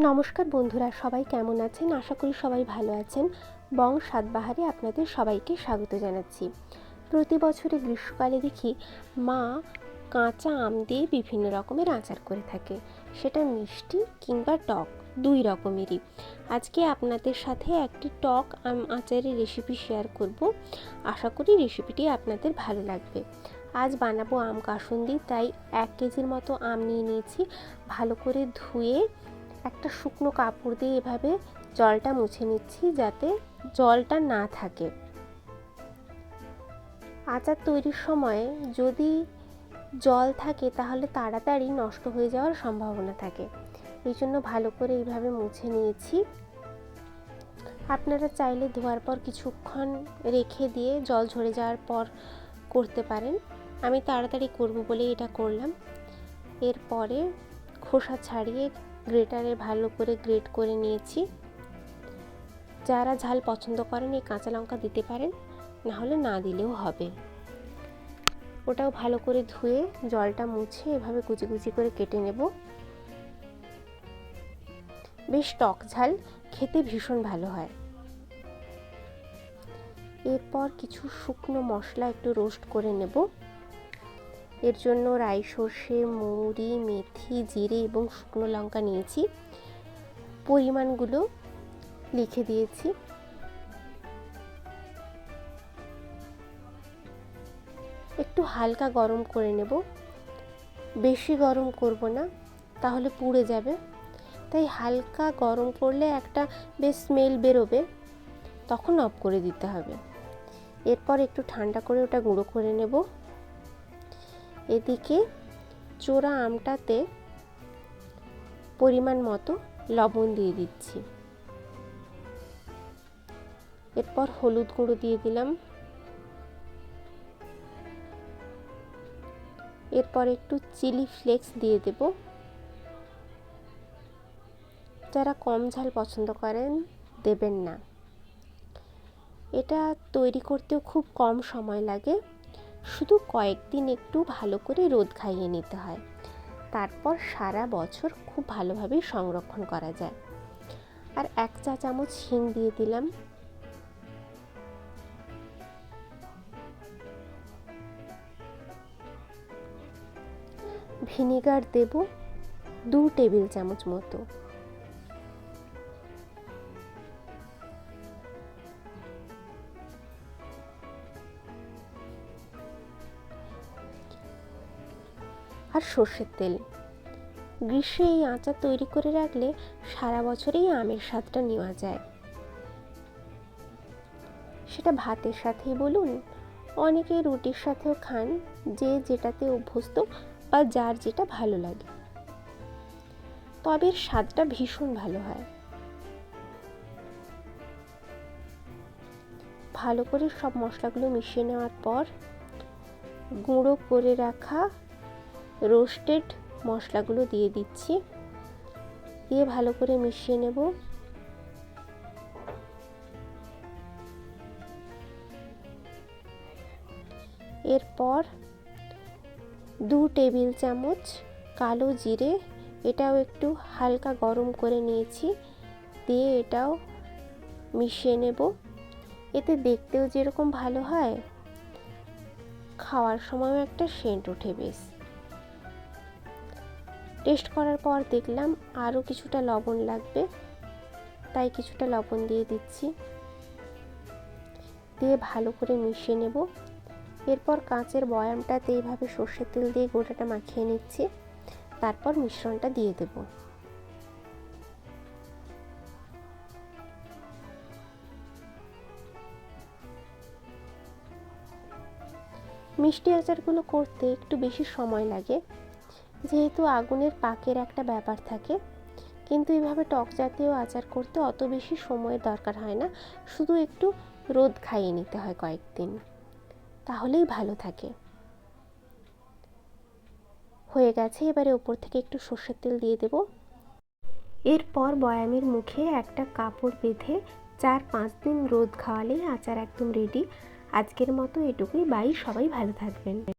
নমস্কার বন্ধুরা, সবাই কেমন আছেন? আশা করি সবাই ভালো আছেন। বং সাতবাহারে আপনাদের সবাইকে স্বাগত জানাচ্ছি। প্রতি বছরে গ্রীষ্মকালে দেখি মা কাঁচা আম দিয়ে বিভিন্ন রকমের আচার করে থাকে। সেটা মিষ্টি কিংবা টক, দুই রকমেরই। আজকে আপনাদের সাথে একটি টক আম আচারের রেসিপি শেয়ার করব। আশা করি রেসিপিটি আপনাদের ভালো লাগবে। আজ বানাবো আম কাসুন্দি, তাই এক কেজির মতো আম নিয়ে নিয়েছি। ভালো করে ধুয়ে একটা শুকনো কাপড় দিয়ে এভাবে জলটা মুছে নিচ্ছি যাতে জলটা না থাকে। আচার তৈরির সময় যদি জল থাকে তাহলে তাড়াতাড়ি নষ্ট হয়ে যাওয়ার সম্ভাবনা থাকে। এই জন্য ভালো করে এইভাবে মুছে নিয়েছি। আপনারা চাইলে ধোয়ার পর কিছুক্ষণ রেখে দিয়ে জল ঝরে যাওয়ার পর করতে পারেন। আমি তাড়াতাড়ি করব বলে এটা করলাম। এরপরে খোসা ছাড়িয়ে গ্রেটারে ভালো করে গ্রেট করে নিয়েছি। যারা ঝাল পছন্দ করেন, এই কাঁচা লঙ্কা দিতে পারেন না হলে না দিলেও হবে। ওটাও ভালো করে ধুয়ে জলটা মুছে এভাবে কুচি কুচি করে কেটে নেব। বেশ টক ঝাল, খেতে ভীষণ ভালো হয়। এরপর কিছু শুকনো মশলা একটু রোস্ট করে নেব। এর জন্য রাই সর্ষে, মৌরি, মেথি, জিরে এবং শুকনো লঙ্কা নিয়েছি। পরিমাণগুলো লিখে দিয়েছি। একটু হালকা গরম করে নেব। বেশি গরম করব না, তাহলে পুড়ে যাবে। তাই হালকা গরম করলে একটা বেশ স্মেল বেরোবে, তখন অফ করে দিতে হবে। এরপর একটু ঠান্ডা করে ওটা গুঁড়ো করে নেব। এদিকে চোরা আমটাতে পরিমাণ মতো লবণ দিয়ে দিচ্ছি। এরপর হলুদ গুঁড়ো দিয়ে দিলাম। এরপর একটু চিলি ফ্লেক্স দিয়ে দেব। যারা কম ঝাল পছন্দ করেন, দেবেন না। এটা তৈরি করতেও খুব কম সময় লাগে। শুধু কয়েকদিন একটু ভালো করে রোদ খাইয়ে নিতে হয়। তারপর সারা বছর খুব ভালোভাবে সংরক্ষণ করা যায়। আর এক চা চামচ হিং দিয়ে দিলাম। ভিনিগার দেব দু টেবিল চামচ মতো। আর সর্ষের তেল। গ্রীষ্মে এই আচার তৈরি করে রাখলে সারা বছরেই আমের স্বাদটা নেওয়া যায়। সেটা ভাতের সাথেই বলুন, অনেকে রুটির সাথেও খান যে যেটাতে অভ্যস্ত বা যার যেটা ভালো লাগে। তবে স্বাদটা ভীষণ ভালো হয়। ভালো করে সব মশলাগুলো মিশিয়ে নেওয়ার পর গুঁড়ো করে রাখা রোস্টেড মশলাগুলো দিয়ে দিচ্ছি। দিয়ে ভালো করে মিশিয়ে নেব। এরপর দু টেবিল চামচ কালো জিরে, এটাও একটু হালকা গরম করে নিয়েছি। দিয়ে এটাও মিশিয়ে নেব। এতে দেখতেও যেরকম ভালো হয়, খাওয়ার সময়ও একটা সেন্ট ওঠে বেশ। টেস্ট করার পর দেখলাম আরও কিছুটা লবণ লাগবে, তাই কিছুটা লবণ দিয়ে দিচ্ছি। দিয়ে ভালো করে মিশিয়ে নেব। এরপর কাঁচের বয়ামটাতে এইভাবে সর্ষের তেল দিয়ে গোটাটা মাখিয়ে নিচ্ছি। তারপর মিশ্রণটা দিয়ে দেব। মিষ্টি আচারগুলো করতে একটু বেশি সময় লাগে। যেহেতু আগুনের পাকের একটা ব্যাপার থাকে, কিন্তু এভাবে টক জাতীয় আচার করতে অত বেশি সময়ের দরকার হয় না। শুধু একটু রোদ খাইয়ে নিতে হয় কয়েকদিন। তাহলেই ভালো থাকে। হয়ে গেছে, এবারে ওপর থেকে একটু সর্ষের তেল দিয়ে দেব। এরপর বয়ামের মুখে একটা কাপড় বেঁধে চার পাঁচ দিন রোদ খাওয়ালেই আচার একদম রেডি আজকের মতো এটুকুই। বাই, সবাই ভালো থাকবেন।